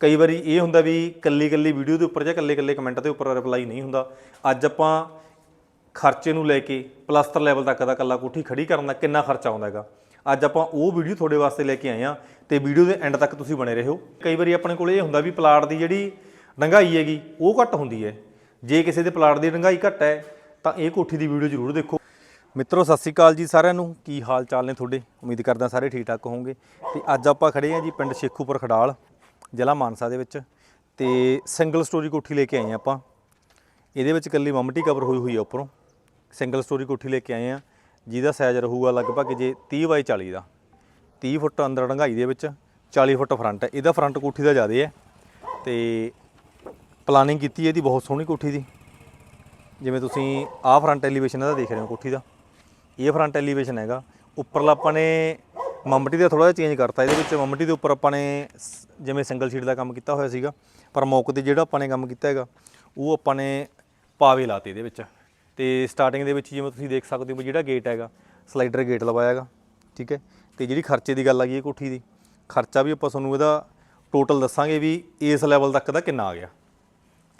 ਕਈ ਵਾਰੀ ਇਹ ਹੁੰਦਾ ਵੀ ਕੱਲੀ ਕੱਲੀ ਵੀਡੀਓ ਦੇ ਉੱਪਰ ਜਾਂ ਕੱਲੇ ਕੱਲੇ ਕਮੈਂਟ ਦੇ ਉੱਪਰ ਰਿਪਲਾਈ ਨਹੀਂ ਹੁੰਦਾ। ਅੱਜ ਆਪਾਂ ਖਰਚੇ ਨੂੰ ਲੈ ਕੇ ਪਲਸਤਰ ਲੈਵਲ ਤੱਕ ਦਾ ਕੱਲਾ ਕੋਠੀ ਖੜੀ ਕਰਨ ਦਾ ਕਿੰਨਾ ਖਰਚਾ ਆਉਂਦਾ ਹੈਗਾ। ਅੱਜ ਆਪਾਂ ਉਹ ਵੀਡੀਓ ਤੁਹਾਡੇ ਵਾਸਤੇ ਲੈ ਕੇ ਆਏ ਆ ਤੇ ਵੀਡੀਓ ਦੇ ਐਂਡ ਤੱਕ ਤੁਸੀਂ ਬਣੇ ਰਹੋ। ਕਈ ਵਾਰੀ ਆਪਣੇ ਕੋਲ ਇਹ ਹੁੰਦਾ ਵੀ ਪਲਾਟ ਦੀ ਜਿਹੜੀ ਡੰਗਾਈ ਹੈਗੀ, ਉਹ ਘੱਟ ਹੁੰਦੀ ਹੈ। ਜੇ ਕਿਸੇ ਦੇ ਪਲਾਟ ਦੀ ਡੰਗਾਈ ਘੱਟ ਹੈ, ਤਾਂ ਇਹ ਕੋਠੀ ਦੀ ਵੀਡੀਓ ਜ਼ਰੂਰ ਦੇਖੋ। ਮਿੱਤਰੋ, ਸਤਿ ਸ੍ਰੀ ਅਕਾਲ ਜੀ ਸਾਰਿਆਂ ਨੂੰ। ਕੀ ਹਾਲ ਚਾਲ ਨੇ ਤੁਹਾਡੇ? ਉਮੀਦ ਕਰਦਾ ਸਾਰੇ ਠੀਕ ਠਾਕ ਹੋਵੋਗੇ। ਤੇ ਅੱਜ ਆਪਾਂ ਖੜੇ ਆ ਜੀ ਪਿੰਡ ਸ਼ੇਖੂਪੁਰ ਖਡਾਲ। ਜ਼ਿਲ੍ਹਾ ਮਾਨਸਾ ਦੇ ਵਿੱਚ ਤੇ ਸਿੰਗਲ ਸਟੋਰੀ ਕੋਠੀ ਲੈ ਕੇ ਆਏ ਆ ਆਪਾਂ। ਇਹਦੇ ਵਿੱਚ ਇਕੱਲੀ ਮਮਟੀ ਕਵਰ ਹੋਈ ਹੋਈ ਆ ਉੱਪਰੋਂ। ਸਿੰਗਲ ਸਟੋਰੀ ਕੋਠੀ ਲੈ ਕੇ ਆਏ ਆ ਜਿਹਦਾ ਸਾਈਜ਼ ਰਹੂਗਾ ਲਗਭਗ ਜੇ 30 ਬਾਈ 40 ਦਾ। 30 ਫੁੱਟ ਅੰਦਰ ਡੰਗਾਈ ਦੇ ਵਿੱਚ 40 ਫੁੱਟ ਫਰੰਟ। ਹੈ ਇਹਦਾ ਫਰੰਟ ਕੋਠੀ ਦਾ ਜ਼ਿਆਦਾ ਹੈ। ਤੇ ਪਲਾਨਿੰਗ ਕੀਤੀ ਹੈ ਇਹਦੀ ਬਹੁਤ ਸੋਹਣੀ ਕੋਠੀ ਦੀ। ਜਿਵੇਂ ਤੁਸੀਂ ਆਹ ਫਰੰਟ ਐਲੀਵੇਸ਼ਨ ਇਹਦਾ ਦੇਖ ਰਹੇ ਹੋ ਕੋਠੀ ਦਾ। ਇਹ ਫਰੰਟ ਐਲੀਵੇਸ਼ਨ ਹੈਗਾ। ਉੱਪਰਲਾ ਆਪਾਂ ਨੇ ਮਮਟੀ ਦਾ ਥੋੜਾ ਜਿਹਾ ਚੇਂਜ ਕਰਤਾ, ਇਹਦੇ ਵਿੱਚ ਮਮਟੀ ਦੇ ਉੱਪਰ ਆਪਾਂ ਨੇ ਜਿਵੇਂ ਸਿੰਗਲ ਸ਼ੀਟ ਦਾ ਕੰਮ ਕੀਤਾ ਹੋਇਆ ਸੀਗਾ, ਪਰ ਮੌਕੇ ਤੇ ਜਿਹੜਾ ਆਪਾਂ ਨੇ ਕੰਮ ਕੀਤਾ ਹੈਗਾ, ਉਹ ਆਪਾਂ ਨੇ ਪਾਵੇ ਲਾਤੇ ਇਹਦੇ ਵਿੱਚ। ਤੇ ਸਟਾਰਟਿੰਗ ਦੇ ਵਿੱਚ ਜਿਵੇਂ ਤੁਸੀਂ ਦੇਖ ਸਕਦੇ ਹੋ ਵੀ ਜਿਹੜਾ ਗੇਟ ਹੈਗਾ ਸਲਾਈਡਰ ਗੇਟ ਲਵਾਇਆ ਹੈਗਾ, ਠੀਕ ਹੈ? ਤੇ ਜਿਹੜੀ ਖਰਚੇ ਦੀ ਗੱਲ ਆ ਗਈ ਇਹ ਕੋਠੀ ਦੀ, ਖਰਚਾ ਵੀ ਆਪਾਂ ਤੁਹਾਨੂੰ ਇਹਦਾ ਟੋਟਲ ਦੱਸਾਂਗੇ ਵੀ ਇਸ ਲੈਵਲ ਤੱਕ ਦਾ ਕਿੰਨਾ ਆ ਗਿਆ।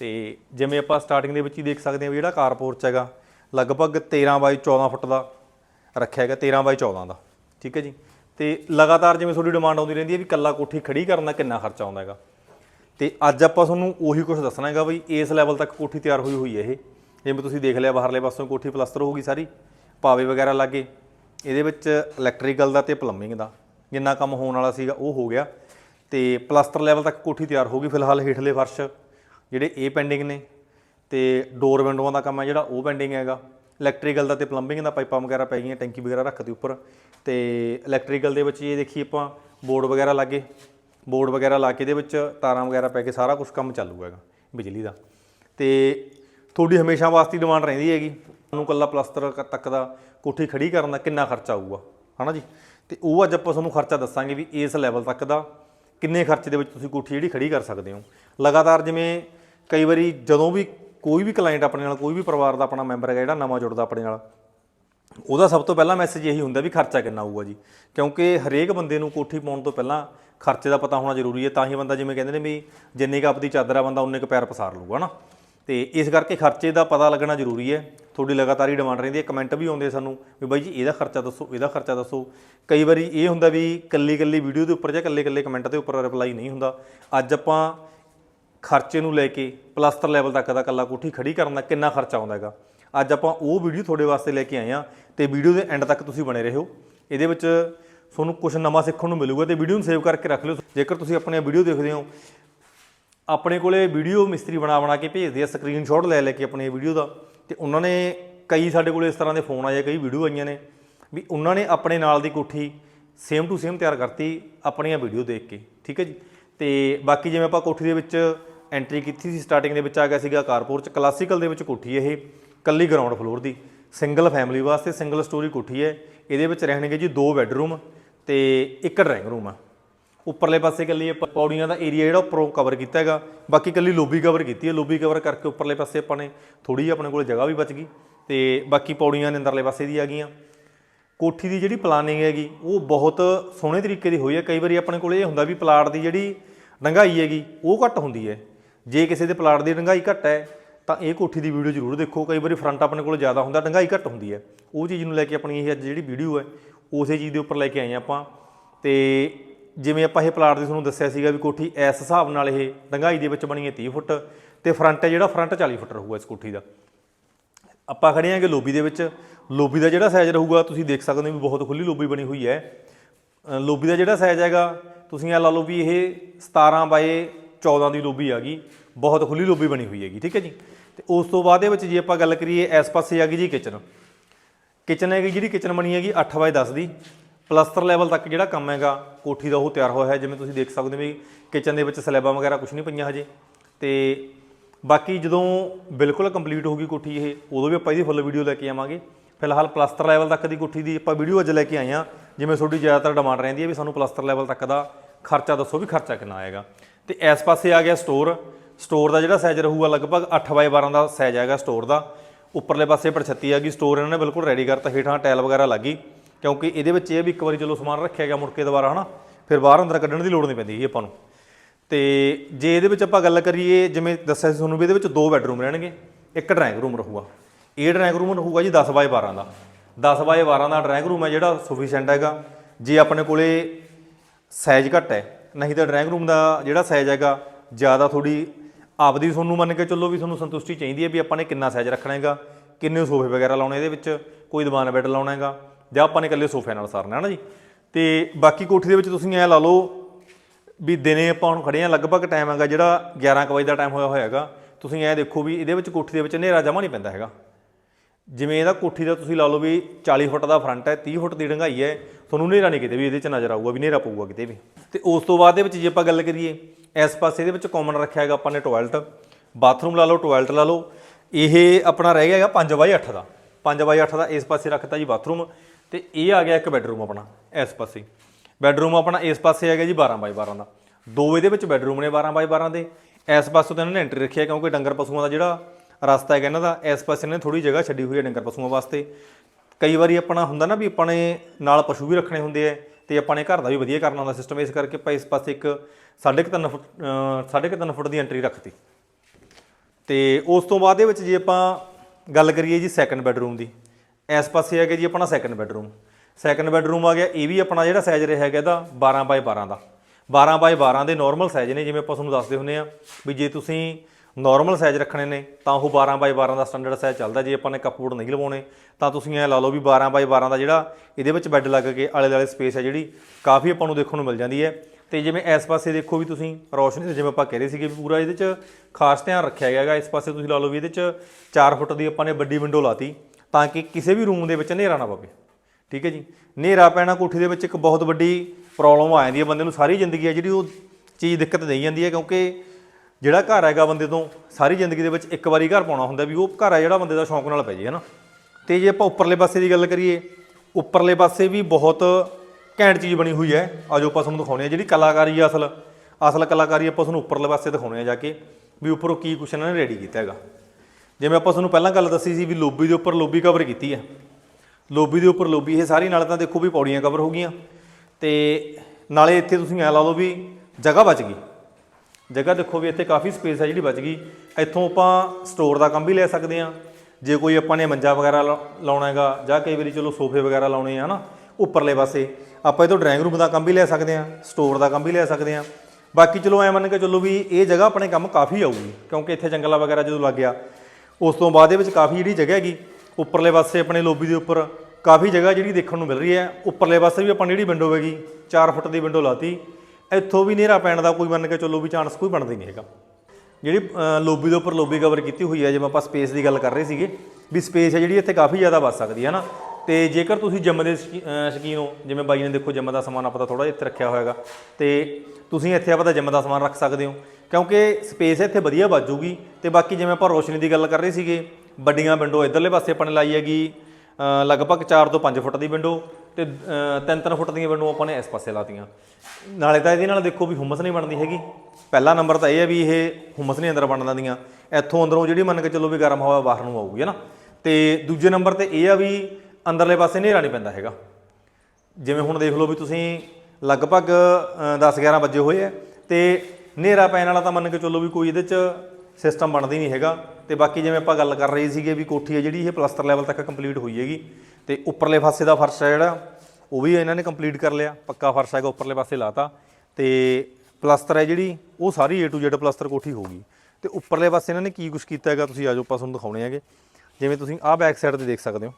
ਤੇ ਜਿਵੇਂ ਆਪਾਂ ਸਟਾਰਟਿੰਗ ਦੇ ਵਿੱਚ ਹੀ ਦੇਖ ਸਕਦੇ ਹਾਂ ਵੀ ਜਿਹੜਾ ਕਾਰਪੋਰਚ ਹੈਗਾ, ਲਗਭਗ 13 ਬਾਈ 14 ਫੁੱਟ ਦਾ ਰੱਖਿਆ ਹੈਗਾ 13 ਬਾਈ 14 ਦਾ, ਠੀਕ ਹੈ ਜੀ? ਤੇ ਲਗਾਤਾਰ ਜਿਵੇਂ ਤੁਹਾਡੀ ਡਿਮਾਂਡ ਆਉਂਦੀ ਰਹਿੰਦੀ ਹੈ ਵੀ ਕੱਲਾ ਕੋਠੀ ਖੜੀ ਕਰਨ ਦਾ ਕਿੰਨਾ ਖਰਚਾ ਆਉਂਦਾ ਹੈਗਾ। ਤੇ ਅੱਜ ਆਪਾਂ ਤੁਹਾਨੂੰ ਉਹੀ ਕੁਝ ਦੱਸਣਾ ਹੈਗਾ ਬਈ ਇਸ ਲੈਵਲ ਤੱਕ ਕੋਠੀ ਤਿਆਰ ਹੋਈ ਹੋਈ ਹੈ ਇਹ। ਜਿਵੇਂ ਤੁਸੀਂ ਦੇਖ ਲਿਆ ਬਾਹਰਲੇ ਪਾਸੋਂ ਕੋਠੀ ਪਲਸਤਰ ਹੋਊਗੀ ਸਾਰੀ, ਪਾਵੇ ਵਗੈਰਾ ਲੱਗੇ। ਇਹਦੇ ਵਿੱਚ ਇਲੈਕਟ੍ਰੀਕਲ ਦਾ ਤੇ ਪਲੰਬਿੰਗ ਦਾ ਜਿੰਨਾ ਕੰਮ ਹੋਣ ਵਾਲਾ ਸੀਗਾ ਉਹ ਹੋ ਗਿਆ। ਤੇ ਪਲਸਤਰ ਲੈਵਲ ਤੱਕ ਕੋਠੀ ਤਿਆਰ ਹੋ ਗਈ ਫਿਲਹਾਲ ਹੇਠਲੇ ਫਰਸ਼, ਜਿਹੜੇ ਇਹ ਪੈਂਡਿੰਗ ਨੇ। ਤੇ ਡੋਰ ਵਿੰਡੋਆਂ ਦਾ ਕੰਮ ਹੈ ਜਿਹੜਾ ਉਹ ਪੈਂਡਿੰਗ ਹੈਗਾ। ਇਲੈਕਟ੍ਰੀਕਲ ਦਾ ਤੇ ਪਲੰਬਿੰਗ ਦਾ ਪਾਈਪਾਂ ਵਗੈਰਾ ਪੈ ਗਈਆਂ, ਟੈਂਕੀ ਵਗੈਰਾ ਰੱਖਦੀ ਉੱਪਰ। ਤੇ ਇਲੈਕਟ੍ਰੀਕਲ ਦੇ ਵਿੱਚ ਇਹ ਦੇਖੀ ਆਪਾਂ, ਬੋਰਡ ਵਗੈਰਾ ਲਾਗੇ ਬੋਰਡ ਵਗੈਰਾ ਲਾ ਕੇ ਇਹਦੇ ਵਿੱਚ ਤਾਰਾਂ ਵਗੈਰਾ ਪੈ ਕੇ ਸਾਰਾ ਕੁਝ ਕੰਮ ਚੱਲੂਗਾ ਹੈਗਾ ਬਿਜਲੀ ਦਾ। ਤੇ ਤੁਹਾਡੀ ਹਮੇਸ਼ਾ ਵਾਸਤੇ ਡਿਮਾਂਡ ਰਹਿੰਦੀ ਹੈਗੀ। ਤੁਹਾਨੂੰ ਕੱਲਾ ਪਲਸਤਰ ਤੱਕ ਦਾ ਕੋਠੀ ਖੜੀ ਕਰਨ ਦਾ ਕਿੰਨਾ ਖਰਚਾ ਆਊਗਾ, ਹਨਾ ਜੀ? ਤੇ ਉਹ ਅੱਜ ਆਪਾਂ ਤੁਹਾਨੂੰ ਖਰਚਾ ਦੱਸਾਂਗੇ ਵੀ ਇਸ ਲੈਵਲ ਤੱਕ ਦਾ ਕਿੰਨੇ ਖਰਚੇ ਦੇ ਵਿੱਚ ਤੁਸੀਂ ਕੋਠੀ ਜਿਹੜੀ ਖੜੀ ਕਰ ਸਕਦੇ ਹੋ। ਲਗਾਤਾਰ ਜਿਵੇਂ ਕਈ ਵਾਰੀ ਜਦੋਂ ਵੀ ਕੋਈ ਵੀ ਕਲਾਇੰਟ ਆਪਣੇ ਨਾਲ, ਕੋਈ ਵੀ ਪਰਿਵਾਰ ਦਾ ਆਪਣਾ ਮੈਂਬਰ ਹੈਗਾ ਜਿਹੜਾ ਨਵਾਂ ਜੁੜਦਾ ਆਪਣੇ ਨਾਲ, ਉਹਦਾ ਸਭ ਤੋਂ ਪਹਿਲਾ ਮੈਸੇਜ ਇਹੀ ਹੁੰਦਾ ਵੀ ਖਰਚਾ ਕਿੰਨਾ ਆਊਗਾ ਜੀ। ਕਿਉਂਕਿ ਹਰੇਕ ਬੰਦੇ ਨੂੰ ਕੋਠੀ ਪਾਉਣ ਤੋਂ ਪਹਿਲਾਂ ਖਰਚੇ ਦਾ ਪਤਾ ਹੋਣਾ ਜ਼ਰੂਰੀ ਹੈ, ਤਾਂ ਹੀ ਬੰਦਾ ਜਿਵੇਂ ਕਹਿੰਦੇ ਨੇ ਵੀ ਜਿੰਨੀ ਕੁ ਆਪਦੀ ਚਾਦਰ ਆ ਬੰਦਾ ਉਨੇ ਕੁ ਪੈਰ ਪਸਾਰ ਲੂਗਾ ਨਾ ਤੇ ਇਸ ਕਰਕੇ ਖਰਚੇ ਦਾ ਪਤਾ ਲੱਗਣਾ ਜ਼ਰੂਰੀ ਹੈ। ਤੁਹਾਡੀ ਲਗਾਤਾਰ ਹੀ ਡਿਮਾਂਡ ਰਹਿੰਦੀ ਹੈ ਕਮੈਂਟ ਵੀ ਆਉਂਦੇ ਸਾਨੂੰ ਵੀ ਬਾਈ ਜੀ ਇਹਦਾ ਖਰਚਾ ਦੱਸੋ, ਇਹਦਾ ਖਰਚਾ ਦੱਸੋ। ਕਈ ਵਾਰੀ ਇਹ ਹੁੰਦਾ ਵੀ ਕੱਲੀ ਕੱਲੀ ਵੀਡੀਓ ਦੇ ਉੱਪਰ ਜਾਂ ਕੱਲੇ ਕੱਲੇ ਕਮੈਂਟ ਦੇ ਉੱਪਰ ਰਿਪਲਾਈ ਨਹੀਂ ਹੁੰਦਾ। ਅੱਜ ਆਪਾਂ ਖਰਚੇ ਨੂੰ ਲੈ ਕੇ ਪਲਸਤਰ ਲੈਵਲ ਤੱਕ ਦਾ ਕੱਲਾ ਕੋਠੀ ਖੜੀ ਕਰਨ ਦਾ ਕਿੰਨਾ ਖਰਚਾ ਆਉਂਦਾ ਹੈਗਾ। ਅੱਜ ਆਪਾਂ ਉਹ ਵੀਡੀਓ ਤੁਹਾਡੇ ਵਾਸਤੇ ਲੈ ਕੇ ਆਏ ਆ ਤੇ ਵੀਡੀਓ ਦੇ ਐਂਡ ਤੱਕ ਤੁਸੀਂ ਬਣੇ ਰਹੋ। ਇਹਦੇ ਵਿੱਚ ਤੁਹਾਨੂੰ ਕੁਝ ਨਵਾਂ ਸਿੱਖਣ ਨੂੰ ਮਿਲੂਗਾ ਤੇ ਵੀਡੀਓ ਨੂੰ ਸੇਵ ਕਰਕੇ ਰੱਖ ਲਿਓ। ਜੇਕਰ ਤੁਸੀਂ ਆਪਣੀਆਂ ਵੀਡੀਓ ਦੇਖਦੇ ਹੋ ਆਪਣੇ ਕੋਲੇ ਵੀਡੀਓ ਮਿਸਤਰੀ ਬਣਾ ਬਣਾ ਕੇ ਭੇਜਦੇ ਆ ਸਕਰੀਨਸ਼ਾਟ ਲੈ ਲੈ ਕੇ ਆਪਣੀ ਵੀਡੀਓ ਦਾ ਤੇ ਉਹਨਾਂ ਨੇ ਕਈ ਸਾਡੇ ਕੋਲੇ ਇਸ ਤਰ੍ਹਾਂ ਦੇ ਫੋਨ ਆਏ ਆ, ਕਈ ਵੀਡੀਓ ਆਈਆਂ ਨੇ ਵੀ ਉਹਨਾਂ ਨੇ ਆਪਣੇ ਨਾਲ ਦੀ ਕੋਠੀ ਸੇਮ ਟੂ ਸੇਮ ਤਿਆਰ ਕਰਤੀ ਆਪਣੀਆਂ ਵੀਡੀਓ ਦੇਖ ਕੇ। ਠੀਕ ਹੈ ਜੀ? ਤੇ ਬਾਕੀ ਜਿਵੇਂ ਆਪਾਂ ਕੋਠੀ ਦੇ ਵਿੱਚ ਐਂਟਰੀ ਕੀਤੀ ਸੀ ਸਟਾਰਟਿੰਗ ਦੇ ਵਿੱਚ ਆ ਗਿਆ ਸੀਗਾ ਕਾਰਪੋਰਚ ਕਲਾਸੀਕਲ ਦੇ ਵਿੱਚ ਕੋਠੀ ਇਹ ਕੱਲੀ ਗਰਾਊਂਡ ਫਲੋਰ ਦੀ ਸਿੰਗਲ ਫੈਮਿਲੀ ਵਾਸਤੇ ਸਿੰਗਲ ਸਟੋਰੀ ਕੋਠੀ ਹੈ, ਇਹਦੇ ਵਿੱਚ ਰਹਿਣਗੇ ਜੀ ਦੋ ਬੈੱਡਰੂਮ ਤੇ ਇੱਕ ਡਰਾਇੰਗ ਰੂਮ ਆ। ਉੱਪਰਲੇ ਪਾਸੇ ਕੱਲੀ ਪੌੜੀਆਂ ਦਾ ਏਰੀਆ ਜਿਹੜਾ ਉੱਪਰੋਂ ਕਵਰ ਕੀਤਾ ਹੈਗਾ, ਬਾਕੀ ਕੱਲੀ ਲੋਬੀ ਕਵਰ ਕੀਤੀ ਹੈ ਲੋਬੀ ਕਵਰ ਕਰਕੇ ਉੱਪਰਲੇ ਪਾਸੇ ਆਪਾਂ ਨੇ ਥੋੜੀ ਜਿਹੀ ਆਪਣੇ ਕੋਲ ਜਗ੍ਹਾ ਵੀ ਬਚ ਗਈ ਤੇ ਬਾਕੀ ਪੌੜੀਆਂ ਦੇ ਅੰਦਰਲੇ ਪਾਸੇ ਦੀ ਆ ਗਈਆਂ। ਕੋਠੀ ਦੀ ਜਿਹੜੀ ਪਲਾਨਿੰਗ ਹੈਗੀ, ਉਹ ਬਹੁਤ ਸੋਹਣੇ ਤਰੀਕੇ ਦੀ ਹੋਈ ਹੈ। ਕਈ ਵਾਰੀ ਆਪਣੇ ਕੋਲ ਇਹ ਹੁੰਦਾ ਵੀ ਪਲਾਟ ਦੀ ਜਿਹੜੀ ਡੰਗਾਈ ਹੈਗੀ, ਉਹ ਘੱਟ ਹੁੰਦੀ ਹੈ। ਜੇ ਕਿਸੇ ਦੇ ਪਲਾਟ ਦੀ ਡੰਗਾਈ ਘੱਟ ਹੈ, ਤਾਂ ਇਹ ਕੋਠੀ ਦੀ ਵੀਡੀਓ ਜ਼ਰੂਰ ਦੇਖੋ। ਕਈ ਵਾਰੀ ਫਰੰਟ ਆਪਣੇ ਕੋਲ ਜ਼ਿਆਦਾ ਹੁੰਦਾ ਡੰਗਾਈ ਘੱਟ ਹੁੰਦੀ ਹੈ। ਉਹ ਚੀਜ਼ ਨੂੰ ਲੈ ਕੇ ਆਪਣੀ ਇਹ ਅੱਜ ਜਿਹੜੀ ਵੀਡੀਓ ਹੈ, ਉਸੇ ਚੀਜ਼ ਦੇ ਉੱਪਰ ਲੈ ਕੇ ਆਏ ਹਾਂ ਆਪਾਂ। ਤੇ ਜਿਵੇਂ ਆਪਾਂ ਇਹ ਪਲਾਟ ਦੀ ਤੁਹਾਨੂੰ ਦੱਸਿਆ ਸੀਗਾ ਵੀ ਕੋਠੀ ਇਸ ਹਿਸਾਬ ਨਾਲ ਇਹ ਡੰਗਾਈ ਦੇ ਵਿੱਚ ਬਣੀ ਹੈ 30 ਫੁੱਟ ਤੇ ਫਰੰਟ ਹੈ ਜਿਹੜਾ ਫਰੰਟ 40 ਫੁੱਟ ਰਹੂਗਾ ਇਸ ਕੋਠੀ ਦਾ। ਆਪਾਂ ਖੜੇ ਆਂਗੇ ਲੋਬੀ ਦੇ ਵਿੱਚ। ਲੋਬੀ ਦਾ ਜਿਹੜਾ ਸਾਈਜ਼ ਰਹੂਗਾ, ਤੁਸੀਂ ਦੇਖ ਸਕਦੇ ਹੋ ਵੀ ਬਹੁਤ ਖੁੱਲੀ ਲੋਬੀ ਬਣੀ ਹੋਈ ਹੈ। ਲੋਬੀ ਦਾ ਜਿਹੜਾ ਸਾਈਜ਼ ਹੈਗਾ, ਤੁਸੀਂ ਇਹ ਲਾ ਲਓ ਵੀ ਇਹ 17 ਬਾਏ 14 ਦੀ ਲੋਬੀ ਆ ਗਈ। ਬਹੁਤ ਖੁੱਲੀ ਲੋਬੀ ਬਣੀ ਹੋਈ ਹੈਗੀ, ਠੀਕ ਹੈ ਜੀ? ਤੇ ਉਸ ਤੋਂ ਬਾਅਦ ਦੇ ਵਿੱਚ ਜੇ ਆਪਾਂ ਗੱਲ ਕਰੀਏ, ਇਸ ਪਾਸੇ ਆ ਗਈ ਜੀ ਕਿਚਨ ਕਿਚਨ ਹੈਗੀ ਜਿਹੜੀ ਕਿਚਨ ਬਣੀ ਹੈਗੀ 8 ਬਾਏ 10 ਦੀ। ਪਲਸਤਰ ਲੈਵਲ ਤੱਕ ਜਿਹੜਾ ਕੰਮ ਹੈਗਾ, ਕੋਠੀ ਦਾ ਉਹ ਤਿਆਰ ਹੋਇਆ ਹੈ। ਜਿਵੇਂ ਤੁਸੀਂ ਦੇਖ ਸਕਦੇ ਹੋ ਵੀ ਕਿਚਨ ਦੇ ਵਿੱਚ ਸਲੈਬਾਂ ਵਗੈਰਾ ਕੁਝ ਨਹੀਂ ਪਈਆਂ ਹਜੇ। ਤੇ ਬਾਕੀ ਜਦੋਂ ਬਿਲਕੁਲ ਕੰਪਲੀਟ ਹੋਊਗੀ ਕੋਠੀ ਇਹ, ਉਦੋਂ ਵੀ ਆਪਾਂ ਇਹਦੀ ਫੁੱਲ ਵੀਡੀਓ ਲੈ ਕੇ ਆਵਾਂਗੇ। ਫਿਲਹਾਲ ਪਲਸਤਰ ਲੈਵਲ ਤੱਕ ਦੀ ਕੋਠੀ ਦੀ ਆਪਾਂ ਵੀਡੀਓ ਅੱਜ ਲੈ ਕੇ ਆਏ ਹਾਂ। ਜਿਵੇਂ ਤੁਹਾਡੀ ਜ਼ਿਆਦਾਤਰ ਡਿਮਾਂਡ ਰਹਿੰਦੀ ਹੈ ਵੀ ਸਾਨੂੰ ਪਲਸਤਰ ਲੈਵਲ ਤੱਕ ਦਾ ਖਰਚਾ ਦੱਸੋ ਵੀ ਖਰਚਾ ਕਿੰਨਾ ਆਏਗਾ। ਤੇ ਇਸ ਪਾਸੇ ਆ ਗਿਆ ਸਟੋਰ। ਸਟੋਰ ਦਾ ਜਿਹੜਾ ਸਾਈਜ਼ ਰਹੂਗਾ ਲਗਭਗ 8 ਬਾਏ 12 ਦਾ ਸਾਈਜ਼ ਆਏਗਾ ਸਟੋਰ ਦਾ। ਉੱਪਰਲੇ ਪਾਸੇ ਪਰਛੱਤੀ ਆ ਗਈ। ਸਟੋਰ ਇਹਨਾਂ ਨੇ ਬਿਲਕੁਲ ਰੈਡੀ ਕਰਤਾ, ਹੇਠਾਂ ਟਾਇਲ ਵਗੈਰਾ ਲੱਗੀ। ਕਿਉਂਕਿ ਇਹਦੇ ਵਿੱਚ ਇਹ ਵੀ ਇੱਕ ਵਾਰੀ ਚਲੋ ਸਮਾਨ ਰੱਖਿਆ ਗਿਆ ਮੁੜ ਕੇ ਦੁਬਾਰਾ, ਹਨਾ? ਫਿਰ ਬਾਹਰ ਅੰਦਰ ਕੱਢਣ ਦੀ ਲੋੜ ਨਹੀਂ ਪੈਂਦੀ ਜੀ ਆਪਾਂ ਨੂੰ। ਤੇ ਜੇ ਇਹਦੇ ਵਿੱਚ ਆਪਾਂ ਗੱਲ ਕਰੀਏ, ਜਿਵੇਂ ਦੱਸਿਆ ਸੀ ਤੁਹਾਨੂੰ ਵੀ ਇਹਦੇ ਵਿੱਚ ਦੋ ਬੈੱਡਰੂਮ ਰਹਿਣਗੇ, ਇੱਕ ਡਰਾਇੰਗ ਰੂਮ ਰਹੂਗਾ। ਇਹ ਡਰਾਇੰਗ ਰੂਮ ਹੋਊਗਾ ਜੀ 10 ਬਾਏ 12 ਦਾ। 10 ਬਾਏ 12 ਦਾ ਡਰਾਇੰਗ ਰੂਮ ਹੈ ਜਿਹੜਾ ਸਫੀਸ਼ੀਐਂਟ ਹੈਗਾ। ਜੇ ਆਪਣੇ ਕੋਲੇ ਸਾਈਜ਼ ਘੱਟ ਹੈ, ਨਹੀਂ ਤਾਂ ਡਰਾਇੰਗ ਰੂਮ ਦਾ ਜਿਹੜਾ ਸਾਈਜ਼ ਹੈਗਾ, ਜ਼ਿਆਦਾ ਥੋੜੀ ਆਪਦੀ ਤੁਹਾਨੂੰ ਮੰਨ ਕੇ ਚੱਲੋ ਵੀ ਤੁਹਾਨੂੰ ਸੰਤੁਸ਼ਟੀ ਚਾਹੀਦੀ ਹੈ ਵੀ ਆਪਾਂ ਨੇ ਕਿੰਨਾ ਸਾਈਜ਼ ਰੱਖਣਾ ਹੈਗਾ, ਕਿੰਨੇ ਸੋਫੇ ਵਗੈਰਾ ਲਾਉਣੇ ਇਹਦੇ ਵਿੱਚ, ਕੋਈ ਦੀਵਾਨ ਬੈੱਡ ਲਾਉਣਾ ਹੈਗਾ, ਜਾਂ ਆਪਾਂ ਨੇ ਇਕੱਲੇ ਸੋਫਿਆਂ ਨਾਲ ਸਾਰਨਾ ਹੈ ਨਾ ਜੀ? ਤੇ ਬਾਕੀ ਕੋਠੀ ਦੇ ਵਿੱਚ ਤੁਸੀਂ ਐ ਲਾ ਲਓ ਵੀ ਦਿਨੇ ਆਪਾਂ ਹੁਣ ਖੜੇ ਆ ਲਗਭਗ ਟਾਈਮ ਹੈਗਾ ਜਿਹੜਾ 11 ਕੁ ਵਜੇ ਦਾ ਟਾਈਮ ਹੋਇਆ ਹੋਇਆ ਹੈਗਾ। ਤੁਸੀਂ ਐ ਦੇਖੋ ਵੀ ਇਹਦੇ ਵਿੱਚ ਕੋਠੀ ਦੇ ਵਿੱਚ ਹਨੇਰਾ ਜਮਾ ਨਹੀਂ ਪੈਂਦਾ ਹੈਗਾ। ਜਿਵੇਂ ਇਹਦਾ ਕੋਠੀ ਦਾ ਤੁਸੀਂ ਲਾ ਲਓ ਵੀ 40 ਫੁੱਟ ਦਾ ਫਰੰਟ ਹੈ 30 ਫੁੱਟ ਦੀ ਡੰਗਾਈ ਹੈ, ਤੁਹਾਨੂੰ ਹਨੇਰਾ ਨਹੀਂ ਕਿਤੇ ਵੀ ਇਹਦੇ 'ਚ ਨਜ਼ਰ ਆਊਗਾ, ਵੀ ਹਨੇਰਾ ਪਊਗਾ ਕਿਤੇ ਵੀ। ਤੇ ਉਸ ਤੋਂ ਬਾਅਦ ਦੇ ਵਿੱਚ ਜੇ ਆਪਾਂ ਗੱਲ ਕਰੀਏ, ਇਸ ਪਾਸੇ ਇਹਦੇ ਵਿੱਚ ਕਾਮਨ ਰੱਖਿਆ ਹੈਗਾ ਆਪਾਂ ਨੇ ਟਾਇਲਟ ਬਾਥਰੂਮ ਲਾ ਲਓ ਟਾਇਲਟ ਲਾ ਲਓ, ਇਹ ਆਪਣਾ ਰਹਿ ਗਿਆ ਹੈਗਾ 5 ਬਾਈ 8 ਦਾ। 5 ਬਾਈ 8 ਦਾ ਇਸ ਪਾਸੇ ਰੱਖਤਾ ਜੀ ਬਾਥਰੂਮ ਤੇ ਇਹ ਆ ਗਿਆ ਇੱਕ ਬੈੱਡਰੂਮ ਆਪਣਾ, ਇਸ ਪਾਸੇ। ਬੈੱਡਰੂਮ ਆਪਣਾ ਇਸ ਪਾਸੇ ਹੈਗਾ ਜੀ 12 ਬਾਈ 12 ਦਾ। ਦੋ ਇਹਦੇ ਵਿੱਚ ਬੈੱਡਰੂਮ ਨੇ 12 ਬਾਈ 12 ਦੇ। ਇਸ ਪਾਸੇ ਤੋਂ ਇਹਨਾਂ ਨੇ ਐਂਟਰੀ ਰੱਖਿਆ ਕਿਉਂਕਿ ਡੰਗਰ ਪਸ਼ੂਆਂ ਦਾ ਜਿਹੜਾ ਰਸਤਾ ਹੈਗਾ ਇਹਨਾਂ ਦਾ ਇਸ ਪਾਸੇ ਨੇ ਥੋੜੀ ਜਗ੍ਹਾ ਛੱਡੀ ਹੋਈ ਹੈ ਡੰਗਰ ਪਸ਼ੂਆਂ ਵਾਸਤੇ। ਕਈ ਵਾਰੀ ਆਪਣਾ ਹੁੰਦਾ ਨਾ ਵੀ ਆਪਾਂ ਨੇ ਨਾਲ ਪਸ਼ੂ ਵੀ ਰੱਖਣੇ ਹੁੰਦੇ ਆ ਤੇ ਆਪਾਂ ਨੇ ਘਰ ਦਾ ਵੀ ਵਧੀਆ ਕਰਨਾ ਹੁੰਦਾ ਸਿਸਟਮ ਇਸ ਕਰਕੇ ਆਪਾਂ ਇਸ ਪਾਸੇ ਇੱਕ 3.5 ਫੁੱਟ ਅ, 3.5 ਫੁੱਟ ਦੀ ਐਂਟਰੀ ਰੱਖਤੀ। ਤੇ ਉਸ ਤੋਂ ਬਾਅਦ ਦੇ ਵਿੱਚ ਜੇ ਆਪਾਂ ਗੱਲ ਕਰੀਏ ਜੀ ਸੈਕੰਡ ਬੈੱਡਰੂਮ ਦੀ ਇਸ ਪਾਸੇ ਹੈਗਾ ਜੀ ਆਪਣਾ ਸੈਕੰਡ ਬੈੱਡਰੂਮ ਸੈਕੰਡ ਬੈੱਡਰੂਮ ਆ ਗਿਆ ਇਹ ਵੀ ਆਪਣਾ ਜਿਹੜਾ ਸਾਈਜ਼ ਰਿਹਾ ਹੈਗਾ ਇਹਦਾ 12 ਬਾਈ 12 ਦਾ। 12 ਬਾਈ 12 ਦੇ ਨਾਰਮਲ ਸਾਈਜ਼ ਨੇ ਜਿਵੇਂ ਆਪਾਂ ਤੁਹਾਨੂੰ ਦੱਸਦੇ ਹੁੰਨੇ ਆ ਵੀ ਜੇ ਤੁਸੀਂ ਨਾਰਮਲ ਸਾਈਜ਼ ਰੱਖਣੇ ਨੇ, ਤਾਂ ਉਹ 12 ਬਾਈ 12 ਦਾ ਸਟੈਂਡਰਡ ਸਾਈਜ਼ ਚੱਲਦਾ, ਜੇ ਆਪਾਂ ਨੇ ਕੱਪਬੋਰਡ ਨਹੀਂ ਲਵਾਉਣੇ, ਤਾਂ ਤੁਸੀਂ ਐ ਲਾ ਲਓ ਵੀ 12 ਬਾਈ 12 ਦਾ ਜਿਹੜਾ ਇਹਦੇ ਵਿੱਚ ਬੈੱਡ ਲੱਗ ਕੇ ਆਲੇ ਦੁਆਲੇ ਸਪੇਸ ਹੈ ਜਿਹੜੀ, ਕਾਫੀ ਆਪਾਂ ਨੂੰ ਦੇਖਣ ਨੂੰ ਮਿਲ ਜਾਂਦੀ ਹੈ। ਤੇ ਜਿਵੇਂ ਇਸ ਪਾਸੇ ਦੇਖੋ ਵੀ ਤੁਸੀਂ ਰੌਸ਼ਨੀ ਦੇ ਜਿਵੇਂ ਆਪਾਂ ਕਹਿ ਰਹੇ ਸੀਗੇ ਵੀ ਪੂਰਾ ਇਹਦੇ 'ਚ ਖਾਸ ਧਿਆਨ ਰੱਖਿਆ ਗਿਆ ਹੈਗਾ, ਇਸ ਪਾਸੇ ਤੁਸੀਂ ਲਾ ਲਓ ਵੀ ਇਹਦੇ 'ਚ 4 ਫੁੱਟ ਦੀ ਆਪਾਂ ਨੇ ਵੱਡੀ ਵਿੰਡੋ ਲਾਤੀ, ਤਾਂ ਕਿ ਕਿਸੇ ਵੀ ਰੂਮ ਦੇ ਵਿੱਚ ਹਨੇਰਾ ਨਾ ਪਵੇ। ਠੀਕ ਹੈ ਜੀ? ਹਨੇਰਾ ਪੈਣਾ ਕੋਠੀ ਦੇ ਵਿੱਚ ਇੱਕ ਬਹੁਤ ਵੱਡੀ ਪ੍ਰੋਬਲਮ ਆ ਜਾਂਦੀ ਹੈ, ਬੰਦੇ ਨੂੰ ਸਾਰੀ ਜ਼ਿੰਦਗੀ ਹੈ ਜਿਹੜੀ ਉਹ ਚੀਜ਼ ਦਿੱਕਤ ਨਹੀਂ ਜਾਂਦੀ ਹੈ, ਕਿਉਂਕਿ ਜਿਹੜਾ ਘਰ ਹੈਗਾ ਬੰਦੇ ਤੋਂ ਸਾਰੀ ਜ਼ਿੰਦਗੀ ਦੇ ਵਿੱਚ ਇੱਕ ਵਾਰੀ ਘਰ ਪਾਉਣਾ ਹੁੰਦਾ ਵੀ ਉਹ ਘਰ ਹੈ ਜਿਹੜਾ ਬੰਦੇ ਦਾ ਸ਼ੌਂਕ ਨਾਲ ਪੈ ਜੇ, ਹਨਾ? ਤੇ ਜੇ ਆਪਾਂ ਉੱਪਰਲੇ ਪਾਸੇ ਦੀ ਗੱਲ ਕਰੀਏ, ਉੱਪਰਲੇ ਪਾਸੇ ਵੀ ਬਹੁਤ ਘੈਂਟ ਚੀਜ਼ ਬਣੀ ਹੋਈ ਹੈ। ਆਜੋ ਆਪਾਂ ਤੁਹਾਨੂੰ ਦਿਖਾਉਣੇ ਆ ਜਿਹੜੀ ਕਲਾਕਾਰੀ ਆ ਅਸਲ। ਅਸਲ ਕਲਾਕਾਰੀ ਆਪਾਂ ਤੁਹਾਨੂੰ ਉੱਪਰਲੇ ਪਾਸੇ ਦਿਖਾਉਣੇ ਆ ਜਾ ਕੇ ਵੀ ਉੱਪਰੋਂ ਕੀ ਕੁਛ ਇਹਨਾਂ ਨੇ ਰੈਡੀ ਕੀਤਾ ਹੈਗਾ। ਜਿਵੇਂ ਆਪਾਂ ਤੁਹਾਨੂੰ ਪਹਿਲਾਂ ਗੱਲ ਦੱਸੀ ਸੀ ਵੀ ਲੋਬੀ ਦੇ ਉੱਪਰ ਲੋਬੀ ਕਵਰ ਕੀਤੀ ਹੈ। ਲੋਬੀ ਦੇ ਉੱਪਰ ਲੋਬੀ, ਇਹ ਸਾਰੀ ਨਾਲ ਤਾਂ ਦੇਖੋ ਵੀ ਪੌੜੀਆਂ ਕਵਰ ਹੋ ਗਈਆਂ। ਤੇ ਨਾਲੇ ਇੱਥੇ ਤੁਸੀਂ ਐ ਲਾ ਲਓ ਵੀ ਜਗ੍ਹਾ ਬਚ ਗਈ। ਜਗ੍ਹਾ ਦੇਖੋ ਵੀ ਇੱਥੇ ਕਾਫੀ ਸਪੇਸ ਹੈ ਜਿਹੜੀ ਬਚ ਗਈ। ਇੱਥੋਂ ਆਪਾਂ ਸਟੋਰ ਦਾ ਕੰਮ ਵੀ ਲੈ ਸਕਦੇ ਹਾਂ। ਜੇ ਕੋਈ ਆਪਾਂ ਨੇ ਮੰਜਾ ਵਗੈਰਾ ਲਾ- ਲਾਉਣਾ ਹੈਗਾ ਜਾਂ ਕਈ ਵਾਰੀ ਚਲੋ ਸੋਫੇ ਵਗੈਰਾ ਲਾਉਣੇ ਆ ਹਨਾ, ਉੱਪਰਲੇ ਪਾਸੇ, ਆਪਾਂ ਇਹ ਤੋਂ ਡਰਾਇੰਗ ਰੂਮ ਦਾ ਕੰਮ ਵੀ ਲੈ ਸਕਦੇ ਹਾਂ ਸਟੋਰ ਦਾ ਕੰਮ ਵੀ ਲੈ ਸਕਦੇ ਹਾਂ। ਬਾਕੀ ਚਲੋ ਐ ਮੰਨ ਕੇ ਚੱਲੋ ਵੀ ਇਹ ਜਗ੍ਹਾ ਆਪਣੇ ਕੰਮ ਕਾਫੀ ਆਊਗੀ, ਕਿਉਂਕਿ ਇੱਥੇ ਜੰਗਲਾ ਵਗੈਰਾ ਜਦੋਂ ਲੱਗ ਗਿਆ, ਉਸ ਤੋਂ ਬਾਅਦ ਦੇ ਵਿੱਚ ਕਾਫੀ ਜਿਹੜੀ ਜਗ੍ਹਾ ਹੈਗੀ, ਉੱਪਰਲੇ ਪਾਸੇ ਆਪਣੇ ਲੋਬੀ ਦੇ ਉੱਪਰ ਕਾਫੀ ਜਗ੍ਹਾ ਜਿਹੜੀ ਦੇਖਣ ਨੂੰ ਮਿਲ ਰਹੀ ਹੈ। ਉੱਪਰਲੇ ਪਾਸੇ ਵੀ ਆਪਾਂ ਨੇ ਜਿਹੜੀ ਵਿੰਡੋ ਹੈਗੀ 4 ਫੁੱਟ ਦੀ ਵਿੰਡੋ ਲਾਤੀ। ਇੱਥੋਂ ਵੀ ਹਨੇਰਾ ਪੈਣ ਦਾ ਕੋਈ ਮੰਨ ਕੇ ਚੱਲੋ ਵੀ ਚਾਂਸ ਕੋਈ ਬਣਦਾ ਹੀ ਨਹੀਂ ਹੈਗਾ। ਜਿਹੜੀ ਲੋਬੀ ਦੇ ਉੱਪਰ ਲੋਬੀ ਕਵਰ ਕੀਤੀ ਹੋਈ ਹੈ, ਜਿਵੇਂ ਆਪਾਂ ਸਪੇਸ ਦੀ ਗੱਲ ਕਰ ਰਹੇ ਸੀਗੇ, ਵੀ ਸਪੇਸ ਹੈ ਜਿਹੜੀ ਇੱਥੇ ਕਾਫੀ ਜ਼ਿਆਦਾ ਵੱਧ ਸਕਦੀ ਹੈ ਨਾ। ਤੇ ਜੇਕਰ ਤੁਸੀਂ ਜਿਮ ਦੇ ਸ਼ਕੀ- ਸ਼ੌਕੀਨ ਹੋ, ਜਿਵੇਂ ਬਾਈ ਨੇ ਦੇਖੋ ਜਿਮ ਦਾ ਸਮਾਨ ਆਪਾਂ ਤਾਂ ਥੋੜਾ ਜਿਹਾ ਇੱਥੇ ਰੱਖਿਆ ਹੋਇਆਗਾ ਤੇ ਤੁਸੀਂ ਇੱਥੇ ਆਪਾਂ ਦਾ ਜਿਮ ਦਾ ਸਮਾਨ ਰੱਖ ਸਕਦੇ ਹੋ, ਕਿਉਂਕਿ ਸਪੇਸ ਇੱਥੇ ਵਧੀਆ ਬਚ ਜੂਗੀ ਤੇ ਬਾਕੀ ਜਿਵੇਂ ਆਪਾਂ ਰੋਸ਼ਨੀ ਦੀ ਗੱਲ ਕਰ ਰਹੇ ਸੀਗੇ, ਵੱਡੀਆਂ ਵਿੰਡੋ ਇਧਰਲੇ ਪਾਸੇ ਆਪਾਂ ਨੇ ਲਾਈ ਹੈਗੀ ਲਗਭਗ 4 ਤੋਂ 5 ਫੁੱਟ ਦੀ ਵਿੰਡੋ ਤੇ 3-3 ਫੁੱਟ ਦੀਆਂ ਵਿੰਡੋ ਆਪਾਂ ਨੇ ਇਸ ਪਾਸੇ ਲਾਤੀਆਂ। ਨਾਲੇ ਤਾਂ ਇਹਦੇ ਨਾਲ ਦੇਖੋ ਵੀ ਹੁਮਸ ਨਹੀਂ ਬਣਦੀ ਹੈਗੀ। ਪਹਿਲਾ ਨੰਬਰ ਤਾਂ ਇਹ ਹੈ ਵੀ ਇਹ ਹੁਮਸ ਨਹੀਂ ਅੰਦਰ ਬਣਨ ਦਿੰਦੀਆਂ। ਇੱਥੋਂ ਅੰਦਰੋਂ ਜਿਹੜੀ ਮੰਨ ਕੇ ਚੱਲੋ ਵੀ ਗਰਮ ਹਵਾ ਬਾਹਰ ਨੂੰ ਆਊਗੀ, ਹੈ ਨਾ? ਤੇ ਦੂਜੇ ਨੰਬਰ ਤੇ ਇਹ ਆ ਵੀ ਅੰਦਰਲੇ ਪਾਸੇ ਹਨੇਰਾ ਨਹੀਂ ਪੈਂਦਾ ਹੈਗਾ। ਜਿਵੇਂ ਹੁਣ ਦੇਖ ਲਓ ਵੀ ਤੁਸੀਂ ਲਗਭਗ 10-11 ਵਜੇ ਹੋਏ ਆ ਤੇ ਹਨੇਰਾ ਪੈਣ ਵਾਲਾ ਤਾਂ ਮੰਨ ਕੇ ਚੱਲੋ ਵੀ ਕੋਈ ਇਹਦੇ 'ਚ ਸਿਸਟਮ ਬਣਦੀ ਨਹੀਂ ਹੈਗਾ। ਤੇ ਬਾਕੀ ਜਿਵੇਂ ਆਪਾਂ ਗੱਲ ਕਰ ਰਹੇ ਸੀਗੇ ਵੀ ਕੋਠੀ ਹੈ ਜਿਹੜੀ ਇਹ ਪਲਸਤਰ ਲੈਵਲ ਤੱਕ ਕੰਪਲੀਟ ਹੋਈ ਹੈਗੀ। ਤੇ ਉੱਪਰਲੇ ਪਾਸੇ ਦਾ ਫਰਸ਼ ਹੈ ਜਿਹੜਾ, ਉਹ ਵੀ ਇਹਨਾਂ ਨੇ ਕੰਪਲੀਟ ਕਰ ਲਿਆ, ਪੱਕਾ ਫਰਸ਼ ਹੈਗਾ ਉੱਪਰਲੇ ਪਾਸੇ ਲਾਤਾ। ਤੇ ਪਲਸਤਰ ਹੈ ਜਿਹੜੀ, ਉਹ ਸਾਰੀ A to Z ਪਲਸਤਰ ਕੋਠੀ ਹੋਊਗੀ ਤੇ ਉੱਪਰਲੇ ਪਾਸੇ ਇਹਨਾਂ ਨੇ ਕੀ ਕੁਝ ਕੀਤਾ ਹੈਗਾ, ਤੁਸੀਂ ਆਜੋ, ਆਪਾਂ ਤੁਹਾਨੂੰ ਦਿਖਾਉਣੇ ਹੈਗੇ। ਜਿਵੇਂ ਤੁਸੀਂ ਆਹ ਬੈਕ ਸਾਈਡ ਤੇ ਦੇਖ ਸਕਦੇ ਹੋ।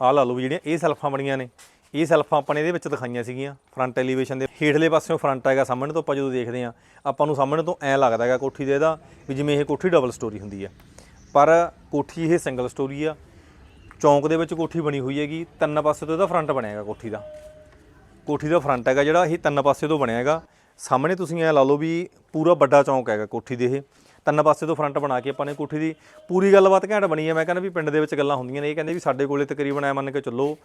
ਆਹ ਲਾ ਲਓ ਵੀ ਜਿਹੜੀਆਂ ਇਹ ਸੈਲਫਾਂ ਬਣੀਆਂ ਨੇ। ਇਹ ਸੈਲਫਾਂ ਆਪਾਂ ਨੇ ਇਹਦੇ ਵਿੱਚ ਦਿਖਾਈਆਂ ਸੀਗੀਆਂ ਫਰੰਟ ਐਲੀਵੇਸ਼ਨ ਦੇ। ਹੇਠਲੇ ਪਾਸਿਓਂ ਫਰੰਟ ਹੈਗਾ, ਸਾਹਮਣੇ ਤੋਂ ਆਪਾਂ ਜਦੋਂ ਦੇਖਦੇ ਆ ਆਪਾਂ ਨੂੰ ਸਾਹਮਣੇ ਤੋਂ ਐ ਲੱਗਦਾ ਹੈਗਾ ਕੋਠੀ ਦੇ ਇਹਦਾ, ਵੀ ਜਿਵੇਂ ਇਹ ਕੋਠੀ ਡਬਲ ਸਟੋਰੀ ਹੁੰਦੀ ਹੈ। ਪਰ ਕੋਠੀ ਇਹ ਸਿੰਗਲ ਸਟੋਰੀ ਆ ਚੌਂਕ ਦੇ ਵਿੱਚ ਕੋਠੀ ਬਣੀ ਹੋਈ ਹੈਗੀ, ਤਿੰਨ ਪਾਸੇ ਤੋਂ ਇਹਦਾ ਫਰੰਟ ਬਣਿਆ ਹੈਗਾ ਕੋਠੀ ਦਾ। ਕੋਠੀ ਦਾ ਫਰੰਟ ਹੈਗਾ ਜਿਹੜਾ, ਇਹ ਤਿੰਨ ਪਾਸੇ ਤੋਂ ਬਣਿਆ ਹੈਗਾ। ਸਾਹਮਣੇ ਤੁਸੀਂ ਐ ਲਾ ਲਓ ਵੀ ਪੂਰਾ ਵੱਡਾ ਚੌਂਕ ਹੈਗਾ ਕੋਠੀ ਦੇ ਇਹ। ਤਿੰਨ ਪਾਸੇ ਤੋਂ ਫਰੰਟ ਬਣਾ ਕੇ ਆਪਾਂ ਨੇ ਕੋਠੀ ਦੀ ਪੂਰੀ ਗੱਲਬਾਤ ਘੈਂਟ ਬਣੀ ਹੈ। ਮੈਂ ਕਹਿੰਦਾ ਵੀ ਪਿੰਡ ਦੇ ਵਿੱਚ ਗੱਲਾਂ ਹੁੰਦੀਆਂ ਨੇ, ਇਹ ਕਹਿੰਦੇ ਵੀ ਸਾਡੇ ਕੋਲੇ ਤਕਰੀਬਨ ਐ ਮੰਨ ਕੇ ਚੱਲੋ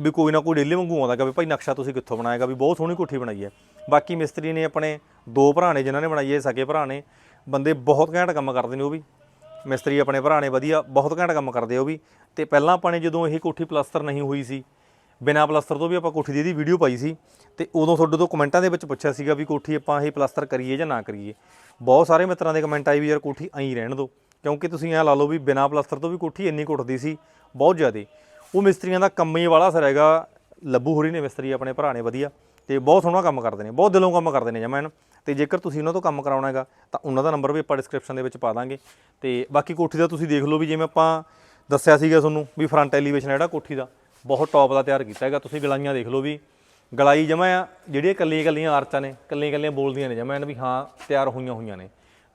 ਵੀ ਕੋਈ ਨਾ ਕੋਈ ਡੇਲੀ ਵਾਂਗੂ ਆਉਂਦਾ ਕਿ ਵੀ ਭਾਈ ਨਕਸ਼ਾ ਤੁਸੀਂ ਕਿੱਥੋਂ ਬਣਾਏਗਾ ਵੀ ਬਹੁਤ ਸੋਹਣੀ ਕੋਠੀ ਬਣਾਈ ਹੈ। ਬਾਕੀ ਮਿਸਤਰੀ ਨੇ ਆਪਣੇ ਦੋ ਭਰਾ ਨੇ ਜਿਨ੍ਹਾਂ ਨੇ ਬਣਾਈ ਹੈ ਸਕੇ ਭਰਾ ਨੇ। ਬੰਦੇ ਬਹੁਤ ਘੈਂਟ ਕੰਮ ਕਰਦੇ ਨੇ ਉਹ ਵੀ। ਮਿਸਤਰੀ ਆਪਣੇ ਭਰਾ ਨੇ ਵਧੀਆ, ਬਹੁਤ ਘੈਂਟ ਕੰਮ ਕਰਦੇ ਉਹ ਵੀ। ਤੇ ਪਹਿਲਾਂ ਆਪਾਂ ਨੇ ਜਦੋਂ ਇਹ ਕੋਠੀ ਪਲਸਤਰ ਨਹੀਂ ਹੋਈ ਸੀ, ਬਿਨਾਂ ਪਲਸਤਰ ਤੋਂ ਵੀ ਆਪਾਂ ਕੋਠੀ ਦੀ ਇਹਦੀ ਵੀਡੀਓ ਪਾਈ ਸੀ, ਤੇ ਉਦੋਂ ਤੁਹਾਡੇ ਤੋਂ ਕਮੈਂਟਾਂ ਦੇ ਵਿੱਚ ਪੁੱਛਿਆ ਸੀਗਾ ਵੀ ਕੋਠੀ ਆਪਾਂ ਇਹ ਪਲਸਤਰ ਕਰੀਏ ਜਾਂ ਨਾ ਕਰੀਏ। ਬਹੁਤ ਸਾਰੇ ਮਿੱਤਰਾਂ ਦੇ ਕਮੈਂਟ ਆਏ ਵੀ ਯਾਰ ਕੋਠੀ ਐਂ ਰਹਿਣ ਦਿਓ, ਕਿਉਂਕਿ ਤੁਸੀਂ ਇਹ ਲਾ ਲਓ ਵੀ ਬਿਨਾਂ ਪਲਸਤਰ ਤੋਂ ਵੀ ਕੋਠੀ ਇੰਨੀ ਘੁੱਟਦੀ ਸੀ, ਬਹੁਤ ਜ਼ਿਆਦੇ। ਉਹ ਮਿਸਤਰੀਆਂ ਦਾ ਕੰਮ ਹੀ ਵਾਲਾ ਸਰ ਹੈਗਾ, ਲੱਭੂ ਹੋਰੀ ਨੇ ਮਿਸਤਰੀ ਆਪਣੇ ਭਰਾ ਨੇ ਵਧੀਆ, ਤੇ ਬਹੁਤ ਸੋਹਣਾ ਕੰਮ ਕਰਦੇ ਨੇ, ਬਹੁਤ ਦਿਲੋਂ ਕੰਮ ਕਰਦੇ ਨੇ ਜਮੈਨ ਤੇ ਜੇਕਰ ਤੁਸੀਂ ਉਹਨਾਂ ਤੋਂ ਕੰਮ ਕਰਾਉਣਾ ਹੈਗਾ, ਤਾਂ ਉਹਨਾਂ ਦਾ ਨੰਬਰ ਵੀ ਆਪਾਂ ਡਿਸਕ੍ਰਿਪਸ਼ਨ ਦੇ ਵਿੱਚ ਪਾ ਦਾਂਗੇ। ਤੇ ਬਾਕੀ ਕੋਠੀ ਦਾ ਤੁਸੀਂ ਦੇਖ ਲਓ ਵੀ ਜਿਵੇਂ ਆਪਾਂ ਦੱਸਿਆ ਸੀਗਾ ਤੁਹਾਨੂੰ ਵੀ ਫਰੰਟ ਐਲੀਵੇਸ਼ਨ ਜਿਹੜਾ ਕੋਠੀ ਦਾ, ਬਹੁਤ ਟੌਪ ਦਾ ਤਿਆਰ ਕੀਤਾ ਹੈਗਾ। ਤੁਸੀਂ ਗਲਾਈਆਂ ਦੇਖ ਲਓ ਵੀ, ਗਲਾਈ ਜਮਾ ਆ, ਜਿਹੜੀਆਂ ਕੱਲੀਆਂ ਕੱਲੀਆਂ ਆਰਚਾਂ ਨੇ ਕੱਲੀਆਂ ਕੱਲੀਆਂ ਬੋਲਦੀਆਂ ਨੇ ਜਮਾ ਐਨ ਵੀ ਹਾਂ ਤਿਆਰ ਹੋਈਆਂ ਹੋਈਆਂ ਨੇ।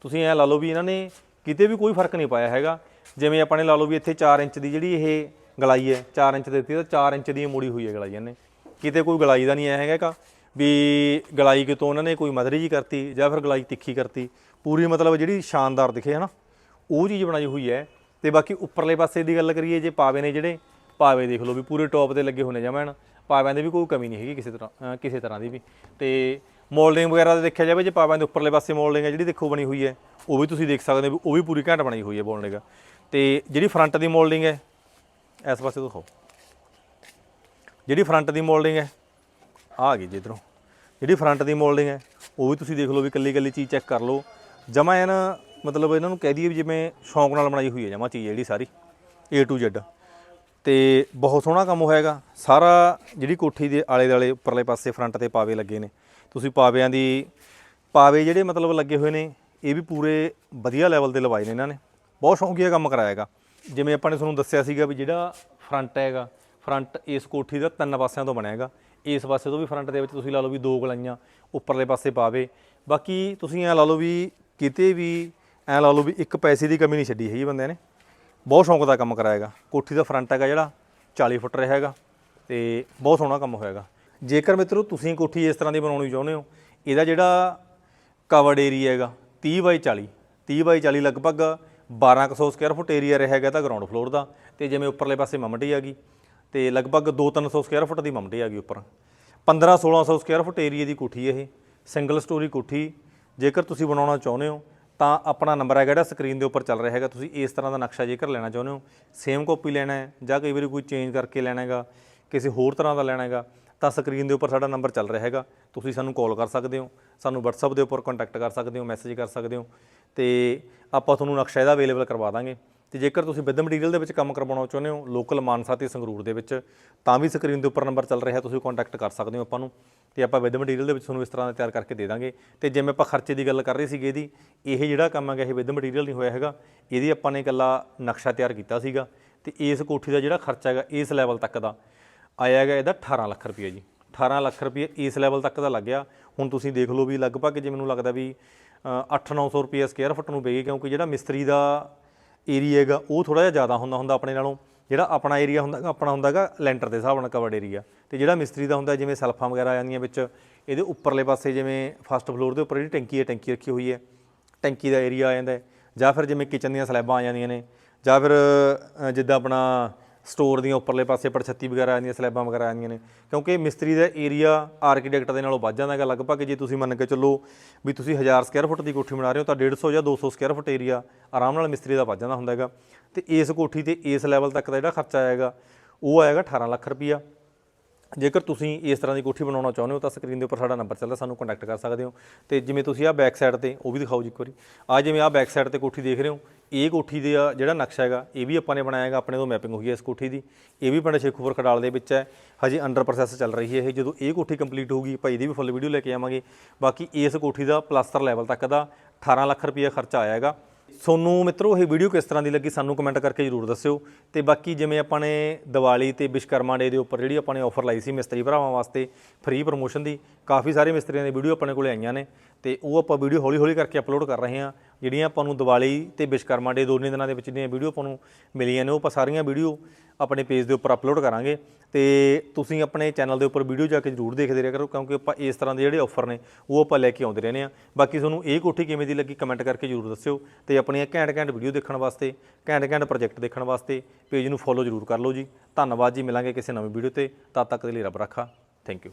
ਤੁਸੀਂ ਐ ਲਾ ਲਓ ਵੀ ਇਹਨਾਂ ਨੇ ਕਿਤੇ ਵੀ ਕੋਈ ਫ਼ਰਕ ਨਹੀਂ ਪਾਇਆ ਹੈਗਾ। ਜਿਵੇਂ ਆਪਾਂ ਨੇ ਲਾ ਲਓ ਵੀ ਇੱਥੇ 4 ਇੰਚ ਦੀ ਜਿਹੜੀ ਇਹ ਗਲਾਈ ਹੈ 4 ਇੰਚ ਦਿੱਤੀ, ਤਾਂ 4 ਇੰਚ ਦੀ ਇਹ ਮੁੜੀ ਹੋਈ ਹੈ ਗਲਾਈ ਇਹਨੇ ਕਿਤੇ ਕੋਈ ਗਲਾਈ ਦਾ ਨਹੀਂ ਆਇਆ ਹੈਗਾ। ਵੀ ਗਲਾਈ ਕਿਤੋਂ ਉਹਨਾਂ ਨੇ ਕੋਈ ਮਧਰੀ ਜੀ ਕਰਤੀ ਜਾਂ ਫਿਰ ਗਲਾਈ ਤਿੱਖੀ ਕਰਤੀ। ਪੂਰੀ ਮਤਲਬ ਜਿਹੜੀ ਸ਼ਾਨਦਾਰ ਦਿਖੇ, ਹਨਾ? ਉਹ ਚੀਜ਼ ਬਣਾਈ ਹੋਈ ਹੈ ਤੇ ਬਾਕੀ ਉੱਪਰਲੇ ਪਾਸੇ ਦੀ ਗੱਲ ਕਰੀਏ, ਜੇ ਪਾਵੇ ਨੇ ਜਿਹੜੇ, ਪਾਵੇ ਦੇਖ ਲਓ ਵੀ ਪੂਰੇ ਟੌਪ ਤੇ ਲੱਗੇ ਹੋਣੇ ਜਮੈਨ ਪਾਵਿਆਂ ਦੇ ਵੀ ਕੋਈ ਕਮੀ ਨਹੀਂ ਹੈਗੀ ਕਿਸੇ ਤਰ੍ਹਾਂ ਕਿਸੇ ਤਰ੍ਹਾਂ ਦੀ ਵੀ। ਤੇ ਮੋਲਡਿੰਗ ਵਗੈਰਾ ਦਾ ਦੇਖਿਆ ਜਾਵੇ, ਜੇ ਪਾਵਿਆਂ ਦੇ ਉੱਪਰਲੇ ਪਾਸੇ ਮੋਲਡਿੰਗ ਹੈ ਜਿਹੜੀ ਦੇਖੋ ਬਣੀ ਹੋਈ ਹੈ, ਉਹ ਵੀ ਤੁਸੀਂ ਦੇਖ ਸਕਦੇ ਹੋ ਵੀ ਉਹ ਵੀ ਪੂਰੀ ਘੈਂਟ ਬਣਾਈ ਹੋਈ ਹੈ ਬੋਲਡਿੰਗ ਤੇ ਜਿਹੜੀ ਫਰੰਟ ਦੀ ਮੋਲਡਿੰਗ ਹੈ, ਇਸ ਪਾਸੇ ਤੋਂ ਦਿਖਾਓ। ਜਿਹੜੀ ਫਰੰਟ ਦੀ ਮੋਲਡਿੰਗ ਹੈ ਆ ਗਈ ਜੀ ਇੱਧਰੋਂ। ਜਿਹੜੀ ਫਰੰਟ ਦੀ ਮੋਲਡਿੰਗ ਹੈ, ਉਹ ਵੀ ਤੁਸੀਂ ਦੇਖ ਲਓ ਵੀ ਕੱਲੀ ਕੱਲੀ ਚੀਜ਼ ਚੈੱਕ ਕਰ ਲਓ। ਜਮਾ ਐਨ, ਮਤਲਬ ਇਹਨਾਂ ਨੂੰ ਕਹਿ ਦਈਏ ਵੀ ਜਿਵੇਂ ਸ਼ੌਂਕ ਨਾਲ ਬਣਾਈ ਹੋਈ ਹੈ ਜਮਾ ਚੀਜ਼ ਜਿਹੜੀ ਸਾਰੀ, A to Z ਤੇ ਬਹੁਤ ਸੋਹਣਾ ਕੰਮ ਹੋਇਆਗਾ। ਸਾਰਾ ਜਿਹੜੀ ਕੋਠੀ ਦੇ ਆਲੇ ਦੁਆਲੇ, ਉੱਪਰਲੇ ਪਾਸੇ ਫਰੰਟ ਤੇ ਪਾਵੇ ਲੱਗੇ ਨੇ। ਤੁਸੀਂ ਪਾਵਿਆਂ ਦੀ, ਪਾਵੇ ਜਿਹੜੇ ਮਤਲਬ ਲੱਗੇ ਹੋਏ ਨੇ, ਇਹ ਵੀ ਪੂਰੇ ਵਧੀਆ ਲੈਵਲ ਤੇ ਲਵਾਏ ਨੇ ਇਹਨਾਂ ਨੇ। ਬਹੁਤ ਸ਼ੌਂਕੀਆ ਕੰਮ ਕਰਾਇਆਗਾ। ਜਿਵੇਂ ਆਪਾਂ ਨੇ ਤੁਹਾਨੂੰ ਦੱਸਿਆ ਸੀਗਾ ਵੀ ਜਿਹੜਾ ਫਰੰਟ ਹੈਗਾ ਫਰੰਟ ਇਸ ਕੋਠੀ ਦਾ ਤਿੰਨ ਪਾਸਿਆਂ ਤੋਂ ਬਣਿਆ ਹੈਗਾ ਇਸ ਪਾਸੇ ਤੋਂ ਵੀ ਫਰੰਟ ਦੇ ਵਿੱਚ ਤੁਸੀਂ ਲਾ ਲਓ ਵੀ ਦੋ ਗਲਾਈਆਂ, ਉੱਪਰਲੇ ਪਾਸੇ ਪਾਵੇ। ਬਾਕੀ ਤੁਸੀਂ ਐ ਲਾ ਲਓ ਵੀ ਕਿਤੇ ਵੀ, ਐ ਲਾ ਲਓ ਵੀ ਇੱਕ ਪੈਸੇ ਦੀ ਕਮੀ ਨਹੀਂ ਛੱਡੀ ਹੈਗੀ ਬੰਦਿਆਂ ਨੇ। ਬਹੁਤ ਸ਼ੌਂਕ ਦਾ ਕੰਮ ਕਰਾਏਗਾ ਕੋਠੀ ਦਾ ਫਰੰਟ ਹੈਗਾ ਜਿਹੜਾ 40 ਫੁੱਟ ਰਿਹਾ ਹੈਗਾ ਤੇ ਬਹੁਤ ਸੋਹਣਾ ਕੰਮ ਹੋਏਗਾ ਜੇਕਰ ਮਿੱਤਰੋ ਤੁਸੀਂ ਕੋਠੀ ਇਸ ਤਰ੍ਹਾਂ ਦੀ ਬਣਾਉਣੀ ਚਾਹੁੰਦੇ ਹੋ, ਇਹਦਾ ਜਿਹੜਾ ਕਵਰਡ ਏਰੀਆ ਹੈਗਾ 30 ਬਾਈ 40 30 ਬਾਈ 40 ਲਗਭਗ 1200 ਸਕੁਅਰ ਫੁੱਟ ਏਰੀਆ ਰਿਹਾ ਹੈਗਾ ਤਾਂ ਗਰਾਊਂਡ ਫਲੋਰ ਦਾ। ਤੇ ਜਿਵੇਂ ਉੱਪਰਲੇ ਪਾਸੇ ਮਮਟੀ ਆ ਗਈ ਤੇ ਲਗਭਗ 2-300 ਸਕੁਅਰ ਫੁੱਟ ਦੀ ਮਮਟੀ ਆ ਗਈ ਉੱਪਰ। 15-1600 ਸਕੁਅਰ ਫੁੱਟ ਏਰੀਆ ਦੀ ਕੋਠੀ ਇਹ। ਸਿੰਗਲ ਸਟੋਰੀ ਕੋਠੀ। ਜੇਕਰ ਤੁਸੀਂ ਬਣਾਉਣਾ ਚਾਹੁੰਦੇ ਹੋ, ਤਾਂ ਆਪਣਾ ਨੰਬਰ ਹੈਗਾ ਜਿਹੜਾ ਸਕਰੀਨ ਦੇ ਉੱਪਰ ਚੱਲ ਰਿਹਾ ਹੈਗਾ। ਤੁਸੀਂ ਇਸ ਤਰ੍ਹਾਂ ਦਾ ਨਕਸ਼ਾ ਜੇਕਰ ਲੈਣਾ ਚਾਹੁੰਦੇ ਹੋ ਸੇਮ ਕਾਪੀ ਲੈਣਾ ਹੈ ਜਾਂ ਕਈ ਵਾਰੀ ਕੋਈ ਚੇਂਜ ਕਰਕੇ ਲੈਣਾ ਹੈਗਾ, ਕਿਸੇ ਹੋਰ ਤਰ੍ਹਾਂ ਦਾ ਲੈਣਾ ਹੈਗਾ, ਤਾਂ ਸਕਰੀਨ ਦੇ ਉੱਪਰ ਸਾਡਾ ਨੰਬਰ ਚੱਲ ਰਿਹਾ ਹੈਗਾ। ਤੁਸੀਂ ਸਾਨੂੰ ਕਾਲ ਕਰ ਸਕਦੇ ਹੋ, ਸਾਨੂੰ WhatsApp ਦੇ ਉੱਪਰ ਕੰਟੈਕਟ ਕਰ ਸਕਦੇ ਹੋ ਮੈਸੇਜ ਕਰ ਸਕਦੇ ਹੋ, ਤੇ ਆਪਾਂ ਤੁਹਾਨੂੰ ਨਕਸ਼ਾ ਇਹਦਾ ਅਵੇਲੇਬਲ ਕਰਵਾ ਦਾਂਗੇ। ਤੇ ਜੇਕਰ ਤੁਸੀਂ ਵਿਦ ਮਟੀਰੀਅਲ ਦੇ ਵਿੱਚ ਕੰਮ ਕਰਵਾਉਣਾ ਚਾਹੁੰਦੇ ਹੋ, ਲੋਕਲ ਮਾਨਸਾ ਤੇ ਸੰਗਰੂਰ ਦੇ ਵਿੱਚ, ਤਾਂ ਵੀ ਸਕਰੀਨ ਦੇ ਉੱਪਰ ਨੰਬਰ ਚੱਲ ਰਿਹਾ, ਤੁਸੀਂ ਕੰਟੈਕਟ ਕਰ ਸਕਦੇ ਹੋ ਆਪਾਂ ਨੂੰ ਤੇ ਆਪਾਂ ਵਿਦ ਮਟੀਰੀਅਲ ਦੇ ਵਿੱਚ ਤੁਹਾਨੂੰ ਇਸ ਤਰ੍ਹਾਂ ਦਾ ਤਿਆਰ ਕਰਕੇ ਦੇ ਦਾਂਗੇ। ਤੇ ਜਿਵੇਂ ਆਪਾਂ ਖਰਚੇ ਦੀ ਗੱਲ ਕਰ ਰਹੇ ਸੀਗੇ ਇਹਦੀ, ਇਹ ਜਿਹੜਾ ਕੰਮ ਹੈਗਾ, ਇਹ ਵਿਦ ਮਟੀਰੀਅਲ ਨਹੀਂ ਹੋਇਆ ਹੈਗਾ, ਇਹਦੀ ਆਪਾਂ ਨੇ ਇਕੱਲਾ ਨਕਸ਼ਾ ਤਿਆਰ ਕੀਤਾ ਸੀਗਾ ਤੇ ਇਸ ਕੋਠੀ ਦਾ ਜਿਹੜਾ ਖਰਚਾ ਹੈਗਾ ਇਸ ਲੈਵਲ ਤੱਕ ਦਾ ਆਇਆ ਹੈਗਾ ਇਹਦਾ 18 ਲੱਖ ਰੁਪਏ ਜੀ। 18 ਲੱਖ ਰੁਪਏ ਇਸ ਲੈਵਲ ਤੱਕ ਦਾ ਲੱਗ ਗਿਆ ਹੁਣ ਤੁਸੀਂ ਦੇਖ ਲਓ ਵੀ ਲਗਭਗ ਜੇ ਮੈਨੂੰ ਲੱਗਦਾ ਵੀ 8-900 ਰੁਪਏ ਸਕੁਅਰ ਫੁੱਟ ਨੂੰ ਪਏਗੀ ਕਿਉਂਕਿ ਜਿਹੜਾ ਮਿਸਤਰੀ ਦਾ ਏਰੀਆ ਹੈਗਾ, ਉਹ ਥੋੜਾ ਜਿਹਾ ਜ਼ਿਆਦਾ ਹੁੰਦਾ ਹੁੰਦਾ ਆਪਣੇ ਨਾਲੋਂ, ਜਿਹੜਾ ਆਪਣਾ ਏਰੀਆ ਹੁੰਦਾ, ਆਪਣਾ ਹੁੰਦਾ ਹੈਗਾ ਲੈਂਟਰ ਦੇ ਹਿਸਾਬ ਨਾਲ ਕਵਰਡ ਏਰੀਆ ਤੇ ਜਿਹੜਾ ਮਿਸਤਰੀ ਦਾ ਹੁੰਦਾ, ਜਿਵੇਂ ਸੈਲਫਾਂ ਵਗੈਰਾ ਆ ਜਾਂਦੀਆਂ ਵਿੱਚ, ਇਹਦੇ ਉੱਪਰਲੇ ਪਾਸੇ ਜਿਵੇਂ ਫਸਟ ਫਲੋਰ ਦੇ ਉੱਪਰ ਜਿਹੜੀ ਟੈਂਕੀ ਹੈ, ਟੈਂਕੀ ਰੱਖੀ ਹੋਈ ਹੈ, ਟੈਂਕੀ ਦਾ ਏਰੀਆ ਆ ਜਾਂਦਾ ਜਾਂ ਫਿਰ ਜਿਵੇਂ ਕਿਚਨ ਦੀਆਂ ਸਲੈਬਾਂ ਆ ਜਾਂਦੀਆਂ ਨੇ, ਜਾਂ ਫਿਰ ਜਿੱਦਾਂ ਆਪਣਾ ਸਟੋਰ ਦੀਆਂ ਉੱਪਰਲੇ ਪਾਸੇ ਪੜਛੱਤੀ ਵਗੈਰਾ ਆਉਂਦੀਆਂ, ਸਲੈਬਾਂ ਵਗੈਰਾ ਆਉਂਦੀਆਂ ਨੇ। ਕਿਉਂਕਿ ਮਿਸਤਰੀ ਦਾ ਏਰੀਆ ਆਰਕੀਟੈਕਟ ਦੇ ਨਾਲੋਂ ਵੱਧ ਜਾਂਦਾ ਹੈਗਾ। ਲਗਭਗ ਜੇ ਤੁਸੀਂ ਮੰਨ ਕੇ ਚੱਲੋ ਵੀ ਤੁਸੀਂ 1000 ਸਕੁਅਰ ਫੁੱਟ ਦੀ ਕੋਠੀ ਬਣਾ ਰਹੇ ਹੋ, ਤਾਂ 150 ਜਾਂ 200 ਸਕੁਅਰ ਫੁੱਟ ਏਰੀਆ ਆਰਾਮ ਨਾਲ ਮਿਸਤਰੀ ਦਾ ਵੱਧ ਜਾਂਦਾ ਹੁੰਦਾ ਹੈਗਾ। ਤੇ ਇਸ ਕੋਠੀ ਤੇ ਇਸ ਲੈਵਲ ਤੱਕ ਦਾ ਜਿਹੜਾ ਖਰਚਾ ਆਏਗਾ, ਉਹ ਆਏਗਾ 18 ਲੱਖ ਰੁਪਈਆ। ਜੇਕਰ ਤੁਸੀਂ ਇਸ ਤਰ੍ਹਾਂ ਦੀ ਕੋਠੀ ਬਣਾਉਣਾ ਚਾਹੁੰਦੇ ਹੋ, ਤਾਂ ਸਕਰੀਨ ਦੇ ਉੱਪਰ ਸਾਡਾ ਨੰਬਰ ਚੱਲਦਾ, ਸਾਨੂੰ ਕੰਟੈਕਟ ਕਰ ਸਕਦੇ ਹੋ। ਤੇ ਜਿਵੇਂ ਤੁਸੀਂ ਆਹ ਬੈਕ ਸਾਈਡ ਤੇ, ਉਹ ਵੀ ਦਿਖਾਓ ਜੀ ਇੱਕ ਵਾਰੀ। ਆ ਜਿਵੇਂ ਆਹ ਬੈਕ ਸਾਈਡ ਤੇ ਕੋਠੀ ਦੇਖ ਰਹੇ ਹੋ, ਇਹ ਕੋਠੀ ਦਾ ਜਿਹੜਾ ਨਕਸ਼ਾ ਹੈਗਾ, ਇਹ ਵੀ ਆਪਾਂ ਨੇ ਬਣਾਇਆ ਹੈਗਾ, ਆਪਣੇ ਤੋਂ ਮੈਪਿੰਗ ਹੋਈ ਹੈ ਇਸ ਕੋਠੀ ਦੀ। ਇਹ ਵੀ ਪਿੰਡ ਸ਼ੇਖੂਪੁਰ ਖਡਾਲ ਦੇ ਵਿੱਚ ਹੈ। ਹਜੇ ਅੰਡਰ ਪ੍ਰੋਸੈਸ ਚੱਲ ਰਹੀ ਹੈ ਇਹ। ਜਦੋਂ ਇਹ ਕੋਠੀ ਕੰਪਲੀਟ ਹੋਊਗੀ ਭਾਈ ਇਹਦੀ ਵੀ ਫੁੱਲ ਵੀਡੀਓ ਲੈ ਕੇ ਆਵਾਂਗੇ। ਬਾਕੀ ਇਸ ਕੋਠੀ ਦਾ ਪਲਾਸਟਰ ਲੈਵਲ ਤੱਕ ਦਾ 18 ਲੱਖ ਰੁਪਏ ਖਰਚਾ ਆਇਆ ਹੈਗਾ। ਸੋਨੂੰ ਮਿੱਤਰੋ, ਇਹ ਵੀਡੀਓ ਕਿਸ ਤਰ੍ਹਾਂ ਦੀ ਲੱਗੀ ਸਾਨੂੰ ਕਮੈਂਟ ਕਰਕੇ ਜਰੂਰ ਦੱਸਿਓ। ਤੇ ਬਾਕੀ ਜਿਵੇਂ ਆਪਾਂ ਨੇ ਦੀਵਾਲੀ ਤੇ ਵਿਸ਼ਕਰਮਾ ਡੇ ਦੇ ਉੱਪਰ ਜਿਹੜੀ ਆਪਾਂ ਨੇ ਆਫਰ ਲਾਈ ਸੀ ਮਿਸਤਰੀ ਭਰਾਵਾਂ ਵਾਸਤੇ ਫ੍ਰੀ ਪ੍ਰੋਮੋਸ਼ਨ ਦੀ, ਕਾਫੀ ਸਾਰੇ ਮਿਸਤਰੀਆਂ ਦੀ ਵੀਡੀਓ ਆਪਣੇ ਕੋਲੇ ਆਈਆਂ ਨੇ ਤੇ ਉਹ ਆਪਾਂ ਵੀਡੀਓ ਹੌਲੀ ਹੌਲੀ ਕਰਕੇ ਅਪਲੋਡ ਕਰ ਰਹੇ ਹਾਂ। ਜਿਹੜੀਆਂ ਆਪਾਂ ਨੂੰ ਦੀਵਾਲੀ ਤੇ ਵਿਸ਼ਕਰਮਾ ਡੇ ਦੋਨੇ ਦਿਨਾਂ ਦੇ ਵਿੱਚ ਜਿਹੜੀਆਂ ਵੀਡੀਓ ਆਪਾਂ ਨੂੰ ਮਿਲੀਆਂ ਨੇ, ਉਹ ਆਪਾਂ ਸਾਰੀਆਂ ਵੀਡੀਓ ਆਪਣੇ ਪੇਜ ਦੇ ਉੱਪਰ ਅਪਲੋਡ ਕਰਾਂਗੇ। ਤੇ ਤੁਸੀਂ ਆਪਣੇ ਚੈਨਲ ਦੇ ਉੱਪਰ ਵੀਡੀਓ ਜਾ ਕੇ ਜਰੂਰ ਦੇਖਦੇ ਰਿਹਾ ਕਰੋ, ਕਿਉਂਕਿ ਆਪਾਂ ਇਸ ਤਰ੍ਹਾਂ ਦੇ ਜਿਹੜੇ ਆਫਰ ਨੇ, ਉਹ ਆਪਾਂ ਲੈ ਕੇ ਆਉਂਦੇ ਰਹਿੰਦੇ ਆ ਬਾਕੀ ਤੁਹਾਨੂੰ ਇਹ ਕੋਠੀ ਕਿਵੇਂ ਦੀ ਲੱਗੀ ਕਮੈਂਟ ਕਰਕੇ ਜਰੂਰ ਦੱਸਿਓ ਤੇ ਆਪਣੀਆਂ ਘੈਂਟ ਘੈਂਟ ਵੀਡੀਓ ਦੇਖਣ ਵਾਸਤੇ ਘੈਂਟ ਘੈਂਟ ਪ੍ਰੋਜੈਕਟ ਦੇਖਣ ਵਾਸਤੇ ਪੇਜ ਨੂੰ ਫੋਲੋ ਜਰੂਰ ਕਰ ਲਓ ਜੀ। ਧੰਨਵਾਦ ਜੀ, ਮਿਲਾਂਗੇ ਕਿਸੇ ਨਵੀਂ ਵੀਡੀਓ ਤੇ। ਤਦ ਤੱਕ ਦੇ ਲਈ ਰੱਬ ਰੱਖਾ। Thank you